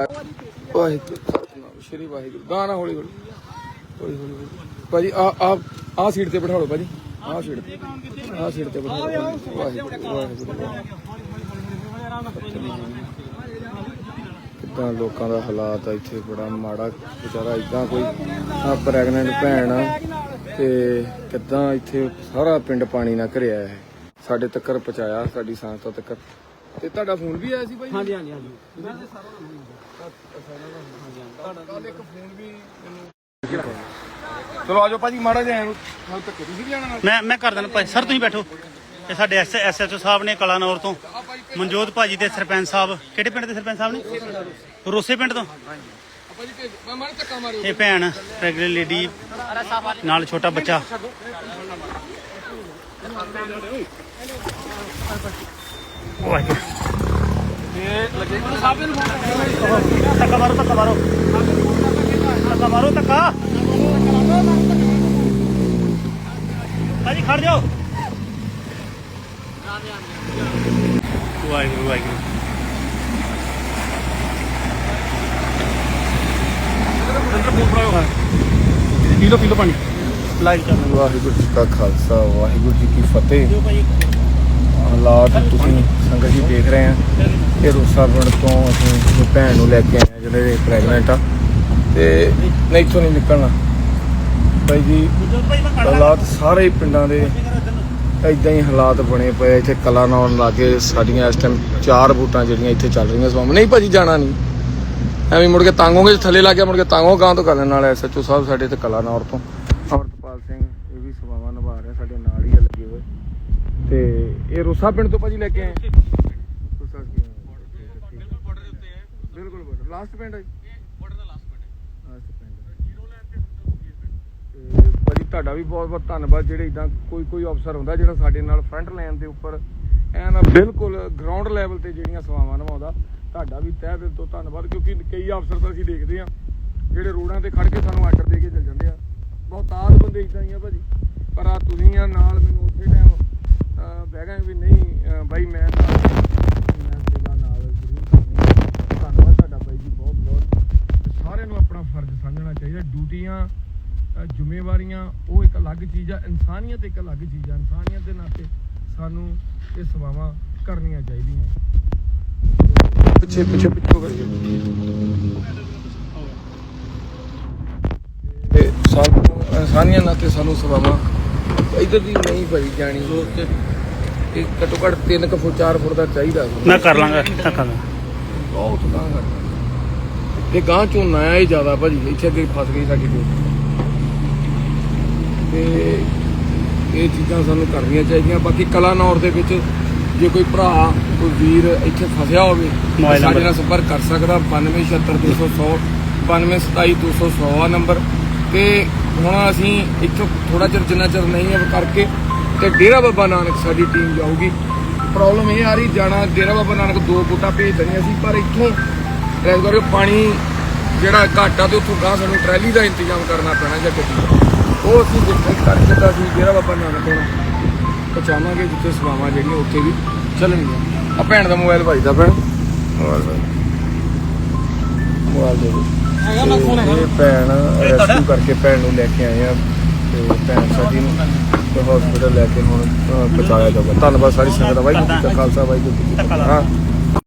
ਵਾਹਿਗੁਰੂ ਸਤਨਾਮ ਸ਼੍ਰੀ ਵਾਹਿਗੁਰੂ, ਗਾਣਾ ਹੌਲੀ ਹੌਲੀ। ਹੌਲੀ ਹੌਲੀ ਭਾਜੀ, ਆ ਆ ਆ ਸੀਟ ਤੇ ਬਿਠਾ ਲਓ ਭਾਜੀ। ਆ ਸੀਟ ਤੇ, ਆ ਸੀਟ ਤੇ ਬਿਠਾ ਲਓ ਵਾਹਿਗੁਰੂ ਵਾਹਿਗੁਰੂ। ਕਿੱਦਾਂ ਲੋਕਾਂ ਦਾ ਹਾਲਾਤ ਆ ਇੱਥੇ, ਬੜਾ ਮਾੜਾ ਵਿਚਾਰਾ ਇਦਾਂ ਕੋਈ ਆ ਪ੍ਰੈਗਨੈਂਟ ਭੈਣ ਆ, ਤੇ ਕਿੱਦਾਂ ਇੱਥੇ ਸਾਰਾ ਪਿੰਡ ਪਾਣੀ ਨਾਲ ਘਰਿਆ ਹੈ। ਸਾਡੇ ਤੱਕਰ ਪਹੁੰਚਾਇਆ, ਸਾਡੀ ਸੰਸਥਾ ਤੱਕਰ। ਤੇ ਤੁਹਾਡਾ ਫੋਨ ਵੀ ਆਇਆ ਸੀ ਭਾਈ? ਹਾਂਜੀ ਹਾਂਜੀ ਹਾਂਜੀ। ਕੱਲ ਇੱਕ ਫੋਨ ਵੀ ਮੈਨੂੰ ਚਲੋ ਆਜੋ ਭਾਜੀ ਮਾੜਾ ਜਿਹਾ ਨਾਲ ਧੱਕੇ ਤੁਸੀਂ ਵੀ ਜਾਣਾ ਮੈਂ ਮੈਂ ਕਰ ਦਿੰਦਾ ਭਾਈ ਸਰ ਤੁਸੀਂ ਬੈਠੋ। ਇਹ ਸਾਡੇ ਐਸਐਚਓ ਸਾਹਿਬ ਨੇ ਕਲਾਨੌਰ ਤੋਂ। ਮਨਜੋਤ ਭਾਜੀ ਤੇ ਸਰਪੰਚ ਸਾਹਿਬ। ਕਿਹੜੇ ਪਿੰਡ ਦੇ ਸਰਪੰਚ ਸਾਹਿਬ ਨੇ? ਰੋਸੇ ਪਿੰਡ ਤੋਂ। ਇਹ ਭੈਣ ਪ੍ਰੈਗਨੈਂਟ ਲੇਡੀ ਨਾਲ ਛੋਟਾ ਬੱਚਾ। ਧੱਕਾ ਮਾਰੋ ਧੱਕਾ ਮਾਰੋ ਧੱਕਾ ਮਾਰੋ ਧੱਕਾ ਭਾਜੀ ਖੜ ਜਾਓ ਵਾਹਿਗੁਰੂ ਵਾਹਿਗੁਰੂ ਪੀ ਲੋ ਪੀ ਲੋ ਪਾਣੀ ਲਾਈਟ ਚੱਲ ਵਾਹਿਗੁਰੂ ਜੀ ਕਾ ਖਾਲਸਾ ਵਾਹਿਗੁਰੂ ਜੀ ਕੀ ਫਤਿਹ। ਹਾਲਾਤ ਤੁਸੀਂ ਸੰਗਤ ਜੀ ਦੇਖ ਰਹੇ ਆ ਇਹ ਰੋਸਾ ਪਿੰਡ ਤੋਂ ਅਸੀਂ ਆਪਣੀ ਭੈਣ ਨੂੰ ਲੈ ਕੇ ਆਏ ਆ ਜਿਹੜੇ ਪ੍ਰੈਗਨੈਂਟ ਆ। ਤੇ ਨਹੀਂ, ਇੱਥੋਂ ਨਹੀਂ ਨਿਕਲਣਾ। ਭਾਈ ਜੀ, ਹਾਲਾਤ ਸਾਰੇ ਹੀ ਪਿੰਡਾਂ ਦੇ ਇਦਾਂ ਹੀ ਹਾਲਾਤ ਬਣੇ ਪਏ ਇੱਥੇ ਕਲਾ ਕਲਾਨੌਰ ਲਾਗੇ। ਸਾਡੀਆਂ ਇਸ ਟਾਈਮ ਚਾਰ ਬੂਟਾਂ ਜਿਹੜੀਆਂ ਇੱਥੇ ਚੱਲ ਰਹੀਆਂ ਸਵਾਮ ਨਹੀਂ ਭਾਜੀ, ਜਾਣਾ ਨਹੀਂ। ਐਵੇਂ ਮੁੜ ਕੇ ਤੰਗੋਗੇ ਥੱਲੇ ਲਾ ਕੇ ਮੁੜ ਕੇ ਤੰਗੋ ਗਾਂ ਤੋਂ ਕਰਨ ਨਾਲ ਐਸਐਚਓ ਸਾਹਿਬ ਸਾਡੇ ਤੇ ਕਲਾਨੌਰ ਤੋਂ ਅਮਰਤਪਾਲ ਸਿੰਘ ਇਹ ਵੀ ਸੇਵਾਵਾਂ ਨਿਭਾ ਰਹੇ ਸਾਡੇ ਨਾਲ ਹੀ ਲੱਗੇ ਹੋਏ। ਤੇ ਇਹ ਰੋਸਾ ਪਿੰਡ ਤੋਂ ਭਾਜੀ ਲੈ ਕੇ ਆਏ ਰੋਸਾ ਕੀ ਬਿਲਕੁਲ ਬਾਰਡਰ ਲਾਸਟ ਪਿੰਡ ਹੈ ਲਾਸਟ ਪਿੰਡ ਤੇ ਭਾਜੀ ਤੁਹਾਡਾ ਵੀ ਬਹੁਤ ਬਹੁਤ ਧੰਨਵਾਦ ਜਿਹੜੇ ਇਦਾਂ ਕੋਈ ਕੋਈ ਅਫਸਰ ਹੁੰਦਾ ਜਿਹੜਾ ਸਾਡੇ ਨਾਲ ਫਰੰਟ ਲਾਈਨ ਦੇ ਉੱਪਰ ਐਨ ਬਿਲਕੁਲ ਗਰਾਊਂਡ ਲੈਵਲ ਤੇ ਜਿਹੜੀਆਂ ਸੇਵਾਵਾਂ ਨਿਭਾਉਂਦਾ ਤੁਹਾਡਾ ਵੀ ਤਹਿ ਦਿਲ ਤੋਂ ਧੰਨਵਾਦ ਕਿਉਂਕਿ ਕਈ ਅਫਸਰ ਤਾਂ ਅਸੀਂ ਦੇਖਦੇ ਆ ਜਿਹੜੇ ਰੋਡਾਂ ਤੇ ਖੜ ਕੇ ਸਾਨੂੰ ਆਰਡਰ ਦੇ ਕੇ ਚੱਲ ਜਾਂਦੇ ਆ। ਬਹੁਤਾਤ ਬੰਦੇ ਇਦਾਂ ਹੀ ਆ ਭਾਜੀ। ਪਰ ਆ ਤੁਸੀਂ ਆ ਨਾਲ ਮੈਨੂੰ ਉੱਥੇ ਟਾਈਮ ਬਹਿ ਗਏ ਵੀ ਨਹੀਂ ਬਾਈ ਮੈਂ ਨਾਲ ਮੈਂ ਸੇਵਾ ਨਾਲ ਜ਼ਰੂਰ ਕਰਨੀ। ਧੰਨਵਾਦ ਤੁਹਾਡਾ ਬਾਈ ਜੀ ਬਹੁਤ ਬਹੁਤ। ਸਾਰਿਆਂ ਨੂੰ ਆਪਣਾ ਫਰਜ਼ ਸਮਝਣਾ ਚਾਹੀਦਾ। ਡਿਊਟੀਆਂ ਜ਼ਿੰਮੇਵਾਰੀਆਂ, ਉਹ ਇੱਕ ਅਲੱਗ ਚੀਜ਼ ਆ। ਇਨਸਾਨੀਅਤ ਇੱਕ ਅਲੱਗ ਚੀਜ਼ ਆ। ਇਨਸਾਨੀਅਤ ਦੇ ਨਾਤੇ ਸਾਨੂੰ ਇਹ ਸੇਵਾਵਾਂ ਕਰਨੀਆਂ ਚਾਹੀਦੀਆਂ। ਪਿੱਛੇ ਪਿੱਛੇ ਪਿੱਛੇ ਕਰੀਏ ਤੇ ਸਾਨੂੰ ਇਨਸਾਨੀਅਤ ਨਾਤੇ ਸਾਨੂੰ ਸੇਵਾਵਾਂ ਇਧਰ ਦੀ ਨਹੀਂ ਭਰੀ ਜਾਣੀ। ਇਹ ਘੱਟੋ ਘੱਟ 3 ਕੁ ਫੁੱਟ 4 ਫੁੱਟ ਦਾ ਚਾਹੀਦਾ। ਮੈਂ ਕਰ ਲਾਂਗਾ ਧੱਕਾ ਮੈਂ ਬਹੁਤ ਗਾਂ ਕਰਦਾ ਇਹ ਗਾਂ ਝੋਨਾ ਆ ਇਹ ਜ਼ਿਆਦਾ ਭਾਜੀ ਇੱਥੇ ਅੱਗੇ ਫਸ ਗਈ ਸਾਡੀ ਕੋਈ ਤੇ ਇਹ ਚੀਜ਼ਾਂ ਸਾਨੂੰ ਕਰਨੀਆਂ ਚਾਹੀਦੀਆਂ। ਬਾਕੀ ਕਲਾਨੌਰ ਦੇ ਵਿੱਚ ਜੇ ਕੋਈ ਭਰਾ ਕੋਈ ਵੀਰ ਇੱਥੇ ਫਸਿਆ ਹੋਵੇ ਤਾਂ ਮੋਬਾਈਲ ਸਾਡੇ ਨੰਬਰ। ਨਾਲ ਸੰਪਰਕ ਕਰ ਸਕਦਾ। 92762100 92272200 ਆ ਨੰਬਰ। ਤੇ ਹੁਣ ਅਸੀਂ ਇੱਥੋਂ ਥੋੜਾ ਚਿਰ ਜਿੰਨਾ ਚਿਰ ਨਹੀਂ ਹੈ ਕਰਕੇ ਤੇ ਡੇਰਾ ਬਾਬਾ ਨਾਨਕ ਸਾਡੀ ਟੀਮ ਜਾਊਗੀ। ਪ੍ਰੋਬਲਮ ਇਹ ਆ ਰਹੀ ਜਾਣਾ ਡੇਰਾ ਬਾਬਾ ਨਾਨਕ ਦੋ ਬੂਟਾ ਭੇਜ ਦਣੀਆਂ ਸੀ ਪਰ ਇੱਥੋਂ ਇਸ ਕਰਕੇ ਪਾਣੀ ਜਿਹੜਾ ਘਾਟਾ ਤੇ ਉੱਥੋਂ ਗਾਂ ਸਾਨੂੰ ਟਰੈਲੀ ਦਾ ਇੰਤਜ਼ਾਮ ਕਰਨਾ ਪੈਣਾ ਜਾਂ ਗੱਡੀ ਉਹ ਅਸੀਂ ਦੇਖਣ ਕਰਕੇ ਤਾਂ ਅਸੀਂ ਡੇਰਾ ਬਾਬਾ ਨਾਨਕ ਹੁਣ ਪਹੁੰਚਾਵਾਂਗੇ ਜਿੱਥੇ ਸੇਵਾਵਾਂ ਜਿਹੜੀਆਂ ਉੱਥੇ ਵੀ ਚੱਲਣਗੀਆਂ। ਆ ਭੈਣ ਦਾ ਮੋਬਾਈਲ ਭਾਈਦਾ ਭੈਣ ਮੋਬਾਈਲ ਭਾਈ ਦੇ ਇਹ ਭੈਣ ਰੈਸਕਿਊ ਕਰਕੇ ਭੈਣ ਨੂੰ ਲੈ ਕੇ ਆਏ ਆ ਤੇ ਭੈਣ ਸਾਡੀ ਨੂੰ ਤੇ ਹਸਪੀਟਲ ਲੈ ਕੇ ਹੁਣ ਪਹੁੰਚਾਇਆ ਜਾਊਗਾ। ਧੰਨਵਾਦ ਸਾਰੀ ਸੰਗਤ ਦਾ। ਵਾਹਿਗੁਰੂ ਜੀ ਕਾ ਖਾਲਸਾ ਵਾਹਿਗੁਰੂ ਜੀ ਕੀ ਫਤਿਹ। ਹਾਂ।